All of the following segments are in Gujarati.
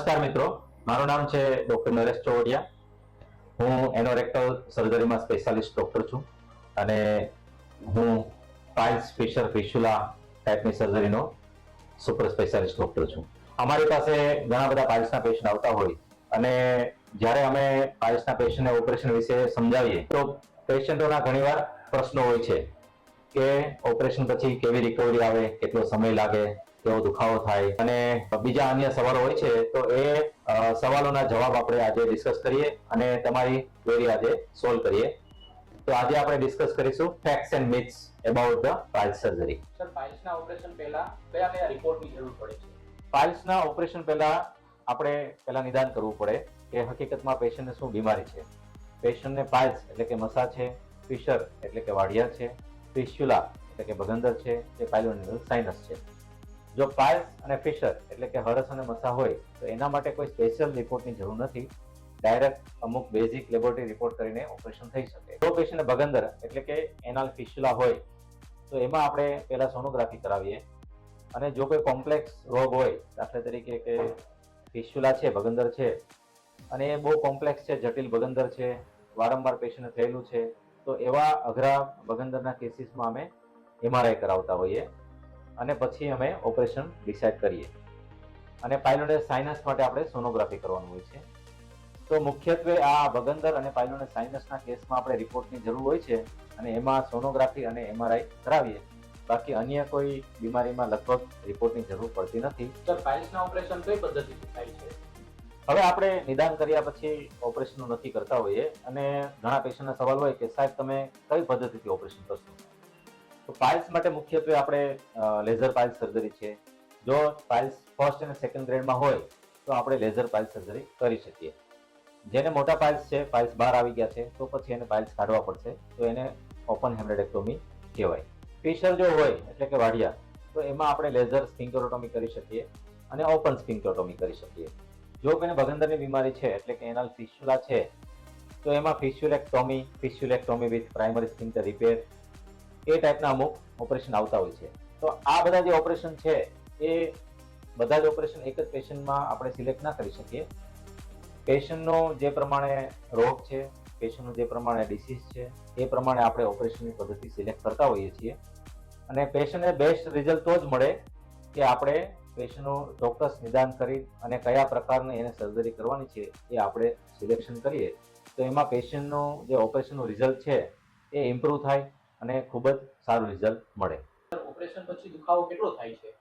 નમસ્કાર મિત્રો. મારું નામ છે ડોક્ટર નરેશ ચોવડિયા હું એનોરેક્ટલ સર્જરીમાં સ્પેશિયાલિસ્ટ ડોક્ટર છું અને હું પાઇલ્સ ફિશર ફિશ્યુલા ટાઈપની સર્જરીનો સુપર સ્પેશિયાલિસ્ટ ડોક્ટર છું. અમારી પાસે ઘણા બધા પાઇલ્સના પેશન્ટ આવતા હોય અને જ્યારે અમે પાઇલ્સના પેશન્ટને ઓપરેશન વિશે સમજાવીએ, તો પેશન્ટોના ઘણીવાર પ્રશ્નો હોય છે કે ઓપરેશન પછી કેવી રિકવરી આવે, કેટલો સમય લાગે કેવો દુખાવો થાય. અને બીજા અન્ય સવાલો હોય છે તો એ સવાલોના જવાબ આપણે આજે ડિસ્કસ કરીએ અને તમારી ક્વેરી આજે સોલ્વ કરીએ. તો આજે આપણે ડિસ્કસ કરીશું facts and myths about the piles surgery sir પાઇલ્સના operation પહેલા કયા કયા રિપોર્ટની જરૂર પડે છે? પાઇલ્સના ઓપરેશન પહેલા આપણે પહેલા નિદાન કરવું પડે કે હકીકતમાં પેશન્ટને શું બીમારી છે. પેશન્ટને પાઇલ્સ એટલે કે મસા છે ફિશર એટલે કે વાઢિયા છે ફિસ્યુલા એટલે કે ભગંદર છે કે પાઇલોનિનલ સાઇનસ છે. જો પાઇલ્સ અને ફિશર એટલે કે હરસ અને મસા હોય, તો એના માટે કોઈ સ્પેશિયલ રિપોર્ટની જરૂર નથી. ડાયરેક્ટ અમુક બેઝિક લેબોરેટરી રિપોર્ટ કરીને ઓપરેશન થઈ શકે. જો પેશન્ટને ભગંદર એટલે કે એનાલ ફિસ્યુલા હોય, તો એમાં આપણે પહેલાં સોનોગ્રાફી કરાવીએ. અને જો કોઈ કોમ્પ્લેક્સ રોગ હોય, દાખલા તરીકે કે ફિસ્યુલા છે, ભગંદર છે, અને એ બહુ કોમ્પ્લેક્સ છે, જટિલ ભગંદર છે, વારંવાર પેશન્ટ થયેલું છે, તો એવા અઘરા ભગંદરના કેસીસમાં અમે એમઆરઆઈ કરાવતા હોઈએ. અને પછી અમે ઓપરેશન ડિસાઇડ કરીએ. અને પાયલોને સાઇનસ માટે આપણે સોનોગ્રાફી કરવાનું હોય છે. તો મુખ્યત્વે આ ભગંદર અને પાયલોને સાઇનસના કેસમાં આપણે રિપોર્ટની જરૂર હોય છે અને એમાં સોનોગ્રાફી અને એમઆરઆઈ કરાવીએ. બાકી અન્ય કોઈ બીમારીમાં લગભગ રિપોર્ટની જરૂર પડતી નથી. સર પાઇલ્સના ઓપરેશન કઈ પદ્ધતિથી થાય છે? હવે આપણે નિદાન કર્યા પછી ઓપરેશન નથી કરતા હોઈએ અને ઘણા પેશન્ટના સવાલ હોય કે સાહેબ તમે કઈ પદ્ધતિથી ઓપરેશન કરશો? તો પાઇલ્સ માટે મુખ્યત્વે આપણે લેઝર પાઇલ્સ સર્જરી છે. જો પાઇલ્સ ફર્સ્ટ અને સેકન્ડ ગ્રેડમાં હોય, તો આપણે લેઝર પાઇલ્સ સર્જરી કરી શકીએ. જેને મોટા પાઇલ્સ છે પાઇલ્સ બહાર આવી ગયા છે, તો પછી એને પાઇલ્સ કાઢવા પડશે. તો એને ઓપન હેમરેડેક્ટોમી કહેવાય. ફિશર જો હોય, એટલે કે વાઢિયા, તો એમાં આપણે લેઝર સ્પિંક્ટોટોમી કરી શકીએ અને ઓપન સ્પિંક્ટોટોમી કરી શકીએ. જો કોઈને ભગંદરની બીમારી છે, એટલે કે એનાલ ફિસ્યુલા છે, તો એમાં fistulectomy fistulectomy with primary sphincter repair એ ટાઈપના અમુક ઓપરેશન આવતા હોય છે. તો આ બધા જે ઓપરેશન છે, એ બધા જ ઓપરેશન એક જ પેશન્ટમાં આપણે સિલેક્ટ ના કરી શકીએ. પેશન્ટનો જે પ્રમાણે રોગ છે પેશન્ટનું જે પ્રમાણે ડિસીઝ છે, એ પ્રમાણે આપણે ઓપરેશનની પદ્ધતિ સિલેક્ટ કરતા હોઈએ છીએ. અને પેશન્ટને બેસ્ટ રિઝલ્ટ તો જ મળે કે આપણે પેશન્ટનું ચોક્કસ નિદાન કરી અને કયા પ્રકારની એને સર્જરી કરવાની છે, એ આપણે સિલેક્શન કરીએ. તો એમાં પેશન્ટનું જે ઓપરેશનનું રિઝલ્ટ છે, એ ઇમ્પ્રૂવ થાય. અને ખૂબ જ સારું રિઝલ્ટ મળે. ઓપરેશન પછી દુખાવો કેટલો થાય છે?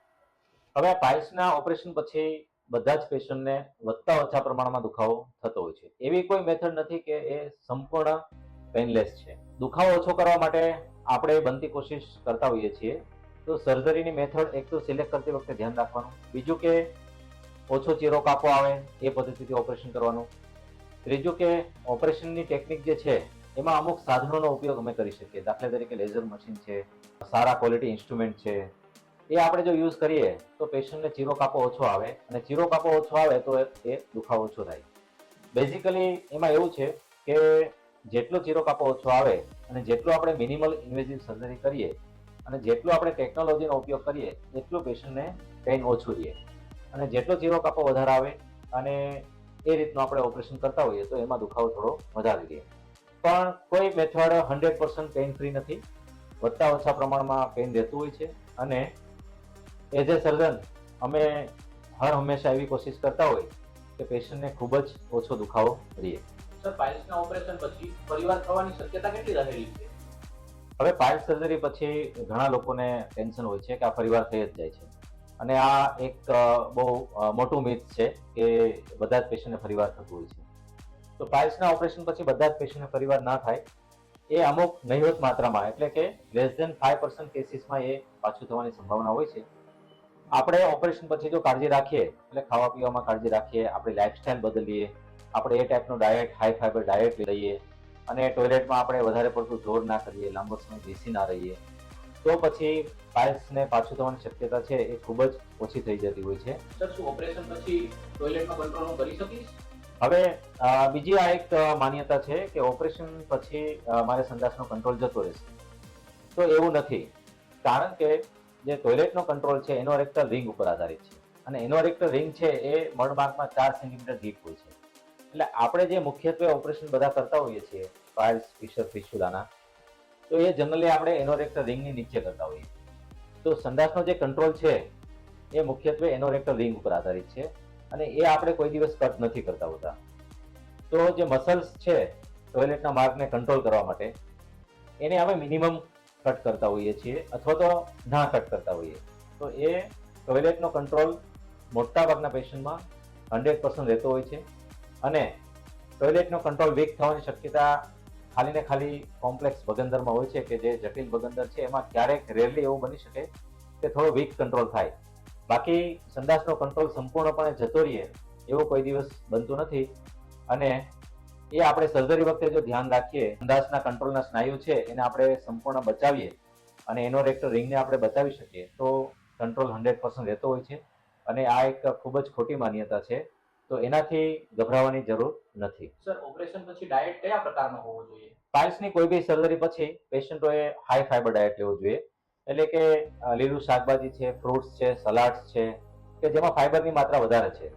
હવે પાઇલ્સના ઓપરેશન પછી બધા જ પેશન્ટને વધતા ઓછા પ્રમાણમાં દુખાવો થતો હોય છે. એવી કોઈ મેથડ નથી કે એ સંપૂર્ણ પેનલેસ છે. દુખાવો ઓછો કરવા માટે આપણે બનતી કોશિશ કરતા હોઈએ છીએ. તો સર્જરીની મેથડ એક તો સિલેક્ટ કરતી વખતે ધ્યાન રાખવાનું. બીજું કે ઓછો ચીરો કાપો આવે એ પદ્ધતિથી ઓપરેશન કરવાનું. ત્રીજું કે ઓપરેશનની ટેકનિક જે છે એમાં અમુક સાધનોનો ઉપયોગ અમે કરી શકીએ. દાખલા તરીકે લેઝર મશીન છે, સારા ક્વોલિટી ઇન્સ્ટ્રુમેન્ટ છે. એ આપણે જો યુઝ કરીએ, તો પેશન્ટને ચીરો કાપો ઓછો આવે અને ચીરો કાપો ઓછો આવે તો એ દુખાવો ઓછો થાય. બેઝિકલી એમાં એવું છે કે જેટલો ચીરો કાપો ઓછો આવે અને જેટલું આપણે મિનિમલ ઇન્વેઝિવ સર્જરી કરીએ અને જેટલું આપણે ટેકનોલોજીનો ઉપયોગ કરીએ, એટલું પેશન્ટને પેઇન ઓછું રહે. અને જેટલો ચીરો કાપો વધારે આવે અને એ રીતનું આપણે ઓપરેશન કરતા હોઈએ તો એમાં દુખાવો થોડો વધારે રહે. પણ કોઈ method hundred percent pain free નથી. વધતા ઓછા પ્રમાણમાં પેઇન રહેતું હોય છે. અને એઝ એ સર્જન અમે હર હંમેશા એવી કોશિશ કરતા હોય કે પેશન્ટને ખૂબ જ ઓછો દુખાવો રહે સર પાઇલ્સના ઓપરેશન પછી પરિવાર થવાની શક્યતા કેટલી રહેલી છે? હવે પાઇલ્સ સર્જરી પછી ઘણા લોકોને ટેન્શન હોય છે કે આ ફરીવાર થઈ જ જાય છે. અને આ એક બહુ મોટું મિથ છે કે બધા જ પેશન્ટને ફરીવાર થતું હોય છે. તો પાઇલ્સના ઓપરેશન પછી બધા જ પેશન્ટને ફરીવાર ના થાય. એ અમુક નહિવત માત્રામાં, એટલે કે લેસ દેન ફાઈવ પર્સન્ટ કેસીસમાં એ પાછું થવાની સંભાવના હોય છે. આપણે ઓપરેશન પછી જો કાળજી રાખીએ, એટલે ખાવા પીવામાં કાળજી રાખીએ, આપણી લાઇફસ્ટાઇલ બદલીએ, આપણે એ ટાઈપનું ડાયટ હાઈ ફાઈબર ડાયટ લઈએ, અને ટોયલેટમાં આપણે વધારે પડતું જોર ના કરીએ, લાંબો સમય બેસી ના રહીએ, તો પછી પાઇલ્સને પાછું થવાની શક્યતા છે એ ખૂબ જ ઓછી થઈ જતી હોય છે. સર શું ઓપરેશન પછી ટોયલેટમાં કંટ્રોલ કરી શકીશ? હવે બીજી આ એક માન્યતા છે કે ઓપરેશન પછી મારે સંડાસનો કંટ્રોલ જતો રહેશે. તો એવું નથી. કારણ કે જે ટોયલેટનો કંટ્રોલ છે એનો રેક્ટર રિંગ ઉપર આધારિત છે. અને એનો રેક્ટર રિંગ છે, એ મળમાર્ગમાં ચાર સેન્ટીમીટર ડીપ હોય છે. એટલે આપણે જે મુખ્યત્વે ઓપરેશન બધા કરતા હોઈએ છીએ પાયલ્સ ફિશર ફિશુલાના તો એ જનરલી આપણે એનોરેક્ટર રિંગની નીચે કરતા હોઈએ તો સંડાસનો જે કંટ્રોલ છે, એ મુખ્યત્વે એનોરેક્ટર રિંગ ઉપર આધારિત છે. અને એ આપણે કોઈ દિવસ કટ નથી કરતા હોતા. તો જે મસલ્સ છે ટોયલેટના માર્ગને કંટ્રોલ કરવા માટે, એને અમે મિનિમમ કટ કરતા હોઈએ છીએ અથવા તો ના કટ કરતા હોઈએ. તો એ ટોયલેટનો કંટ્રોલ મોટાભાગના પેશન્ટમાં હંડ્રેડ પર્સન્ટ રહેતો હોય છે. અને ટોયલેટનો કંટ્રોલ વીક થવાની શક્યતા ખાલી ને ખાલી કોમ્પ્લેક્સ ભગંદરમાં હોય છે કે જે જટિલ ભગંદર છે, એમાં ક્યારેક રેરલી એવું બની શકે કે થોડો વીક કંટ્રોલ થાય. બાકી સંડાસનો કંટ્રોલ સંપૂર્ણપણે જતો રહીએ એવો કોઈ દિવસ બનતું નથી. અને એ આપણે સર્જરી વખતે જો ધ્યાન રાખીએ સંડાસના કંટ્રોલના સ્નાયુ છે એને આપણે સંપૂર્ણ બચાવીએ અને એનો રેક્ટર રિંગને આપણે બચાવી શકીએ તો કંટ્રોલ હંડ્રેડ પર્સન્ટ રહેતો હોય છે. અને આ એક ખૂબ જ ખોટી માન્યતા છે. તો એનાથી ગભરાવાની જરૂર નથી. સર ઓપરેશન પછી ડાયટ કયા પ્રકારનો હોવો જોઈએ? પાઇલ્સની કોઈ બી સર્જરી પછી પેશન્ટોએ હાઈ ફાઈબર ડાયટ લેવું જોઈએ. એટલે કે લીલું શાકભાજી છે ફ્રૂટ્સ છે સલાડ્સ છે, કે જેમાં ફાઈબરની માત્રા વધારે છે.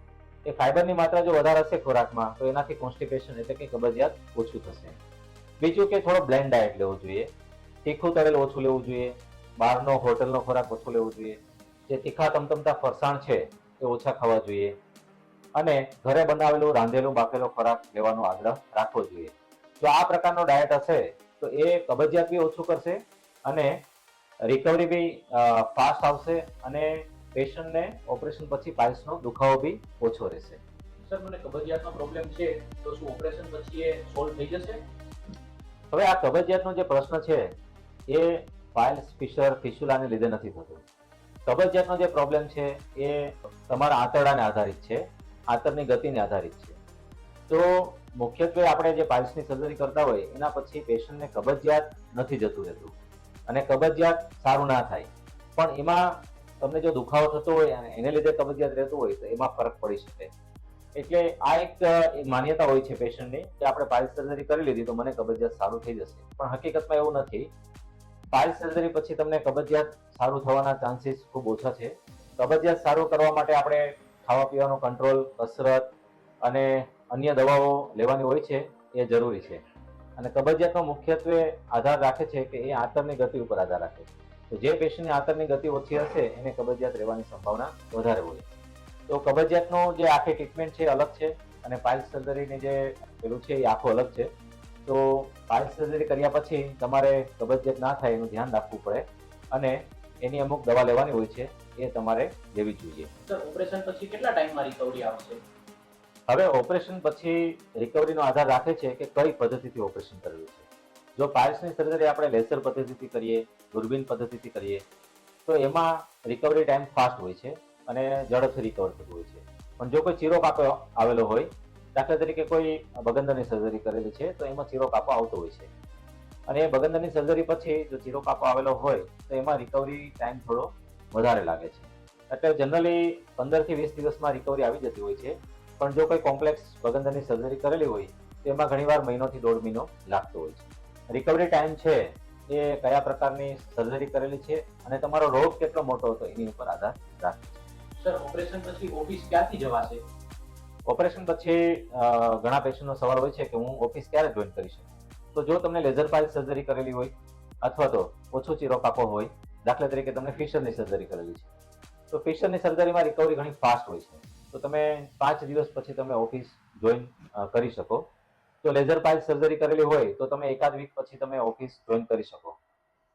એ ફાઈબરની માત્રા જો વધારે હશે ખોરાકમાં, તો એનાથી કોન્સ્ટિપેશન એટલે કે કબજિયાત ઓછું થશે. બીજું કે થોડો બ્લેન્ડ ડાયટ લેવું જોઈએ. તીખું તળેલું ઓછું લેવું જોઈએ. બહારનો હોટલનો ખોરાક ઓછો લેવો જોઈએ. જે તીખા તમતમતા ફરસાણ છે, એ ઓછા ખાવા જોઈએ. અને ઘરે બનાવેલું રાંધેલું બાફેલો ખોરાક લેવાનો આગ્રહ રાખવો જોઈએ. જો આ પ્રકારનો ડાયટ હશે, તો એ કબજિયાત બી ઓછું કરશે અને રિકવરી બી ફાસ્ટ આવશે અને પેશન્ટને ઓપરેશન પછી પાઇલ્સનો દુખાવો બી ઓછો રહેશે. સર મને કબજિયાતનો પ્રોબ્લેમ છે તો શું ઓપરેશન પછી એ સોલ્વ થઈ જશે? હવે આ કબજિયાતનો જે પ્રશ્ન છે એ પાઇલ્સ ફિશર ફિશુલાને લીધે નથી થતો. કબજિયાતનો જે પ્રોબ્લેમ છે એ તમારા આંતરડાને આધારિત છે આંતરની ગતિને આધારિત છે. તો મુખ્યત્વે આપણે જે પાઇલ્સની સર્જરી કરતા હોય એના પછી પેશન્ટને કબજિયાત નથી જતું રહેતું. અને કબજિયાત સારું ના થાય. પણ એમાં તમને જો દુખાવો થતો હોય અને એને લીધે કબજિયાત રહેતું હોય તો એમાં ફરક પડી શકે. એટલે આ એક માન્યતા હોય છે પેશન્ટની કે આપણે પાઇલ્સ સર્જરી કરી લીધી તો મને કબજિયાત સારું થઈ જશે. પણ હકીકતમાં એવું નથી. પાઇલ્સ સર્જરી પછી તમને કબજિયાત સારું થવાના ચાન્સીસ ખૂબ ઓછા છે. કબજિયાત સારું કરવા માટે આપણે ખાવા પીવાનો કંટ્રોલ, કસરત અને અન્ય દવાઓ લેવાની હોય છે એ જરૂરી છે. અને કબજિયાતનો મુખ્યત્વે આધાર રાખે છે કે એ આંતરની ગતિ ઉપર આધાર રાખે છે. તો જે પેશન્ટની આંતરની ગતિ ઓછી હશે, એને કબજિયાત રહેવાની સંભાવના વધારે હોય. તો કબજિયાતનો જે આખી ટ્રીટમેન્ટ છે અલગ છે અને પાઇલ સર્જરીની જે પેલું છે એ આખું અલગ છે. તો પાઇલ સર્જરી કર્યા પછી તમારે કબજિયાત ના થાય એનું ધ્યાન રાખવું પડે અને એની અમુક દવા લેવાની હોય છે એ તમારે લેવી જોઈએ. ઓપરેશન પછી કેટલા ટાઈમમાં રિકવરી આવશે? હવે ઓપરેશન પછી રિકવરીનો આધાર રાખે છે કે કઈ પદ્ધતિથી ઓપરેશન કરેલું છે. જો પાયલ્સની સર્જરી આપણે લેસર પદ્ધતિથી કરીએ, દૂરબીન પદ્ધતિથી કરીએ, તો એમાં રિકવરી ટાઈમ ફાસ્ટ હોય છે અને ઝડપથી રિકવર થતું હોય છે. પણ જો કોઈ ચીરો કાપો આવેલો હોય, દાખલા તરીકે કોઈ બગંદરની સર્જરી કરેલી છે, તો એમાં ચીરો કાપો આવતો હોય છે. અને એ બગંદરની સર્જરી પછી જો ચીરો કાપો આવેલો હોય, તો એમાં રિકવરી ટાઈમ થોડો વધારે લાગે છે. એટલે જનરલી પંદરથી વીસ દિવસમાં રિકવરી આવી જતી હોય છે. પણ જો કોઈ કોમ્પ્લેક્સ બગંદરની સર્જરી કરેલી હોય તો એમાં ઘણીવાર મહિનોથી દોઢ મહિનો લાગતો હોય છે. રિકવરી ટાઈમ છે એ કયા પ્રકારની સર્જરી કરેલી છે અને તમારો રોગ કેટલો મોટો હતો એની ઉપર આધાર રાખે છે. સર ઓપરેશન પછી ઓફિસ ક્યાંથી જવાશે? ઓપરેશન પછી ઘણા પેશન્ટનો સવાલ હોય છે કે હું ઓફિસ ક્યારે જોઈન કરી શકું? તો જો તમને લેઝર પાઇલ સર્જરી કરેલી હોય અથવા તો ઓછો ચીરો કાપો હોય દાખલા તરીકે તમને ફિશરની સર્જરી કરેલી છે. તો ફિશરની સર્જરીમાં રિકવરી ઘણી ફાસ્ટ હોય છે. તો તમે પાંચ દિવસ પછી તમે ઓફિસ જોઈન કરી શકો. જો લેઝર પાઇલ સર્જરી કરેલી હોય તો તમે એકાદ વીક પછી તમે ઓફિસ જોઈન કરી શકો.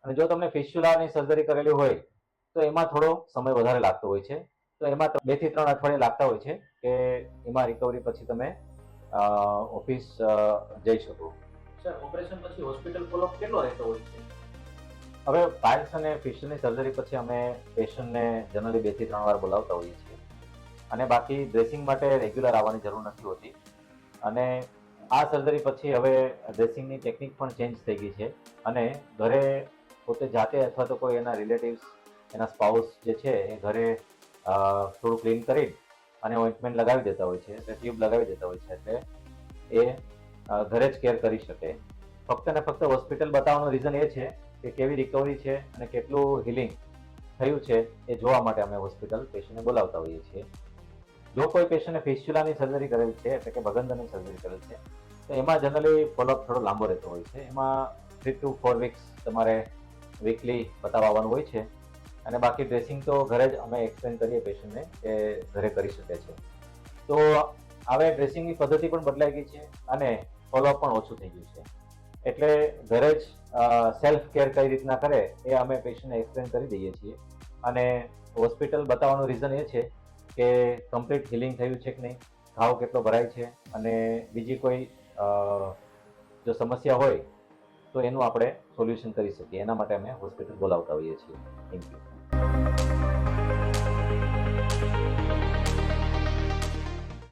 અને જો તમને ફિસ્યુલાની સર્જરી કરેલી હોય તો એમાં થોડો સમય વધારે લાગતો હોય છે. તો એમાં બેથી ત્રણ અઠવાડિયા લાગતા હોય છે કે એમાં રિકવરી પછી તમે ઓફિસ જઈ શકો. સર ઓપરેશન પછી હોસ્પિટલ ફોલોઅપ કેટલો રહેતો હોય છે? હવે પાઇલ્સ અને ફિશરની સર્જરી પછી અમે પેશન્ટને જનરલી બેથી ત્રણ વાર બોલાવતા હોઈએ છીએ. અને બાકી ડ્રેસિંગ માટે રેગ્યુલર આવવાની જરૂર નથી હોતી. અને આ સર્જરી પછી હવે ડ્રેસિંગની ટેકનિક પણ ચેન્જ થઈ ગઈ છે. અને ઘરે પોતે જાતે અથવા તો કોઈ એના રિલેટિવ્સ એના સ્પાઉસ જે છે એ ઘરે થોડું ક્લીન કરી અને ઓઇન્ટમેન્ટ લગાવી દેતા હોય છે. એટલે ટ્યુબ લગાવી દેતા હોય છે. એટલે એ ઘરે જ કેર કરી શકે. ફક્ત ને ફક્ત હોસ્પિટલ બતાવવાનું રીઝન એ છે કે કેવી રિકવરી છે અને કેટલું હિલિંગ થયું છે એ જોવા માટે અમે હોસ્પિટલ પેશન્ટને બોલાવતા હોઈએ છીએ. જો કોઈ પેશન્ટને ફેસ્યુલાની સર્જરી કરેલ છે, એટલે કે બગંદરની સર્જરી કરેલ છે, તો એમાં જનરલી ફોલોઅપ થોડો લાંબો રહેતો હોય છે. એમાં થ્રી ટુ ફોર વીક્સ તમારે વીકલી બતાવવા હોય છે. અને બાકી ડ્રેસિંગ તો ઘરે જ અમે એક્સપ્લેન કરીએ પેશન્ટને કે ઘરે કરી શકે છે. તો હવે ડ્રેસિંગની પદ્ધતિ પણ બદલાઈ ગઈ છે અને ફોલોઅપ પણ ઓછું થઈ ગયું છે. એટલે ઘરે જ સેલ્ફ કેર કઈ રીતના કરે એ અમે પેશન્ટને એક્સપ્લેન કરી દઈએ છીએ. અને હોસ્પિટલ બતાવવાનું રીઝન એ છે કે કમ્પ્લીટ હિલિંગ થયું છે કે નહીં, ઘાવ કેટલો ભરાય છે અને બીજી કોઈ જો સમસ્યા હોય તો એનું આપણે સોલ્યુશન કરી શકીએ. એના માટે અમે હોસ્પિટલ બોલાવતા હોઈએ છીએ. Thank you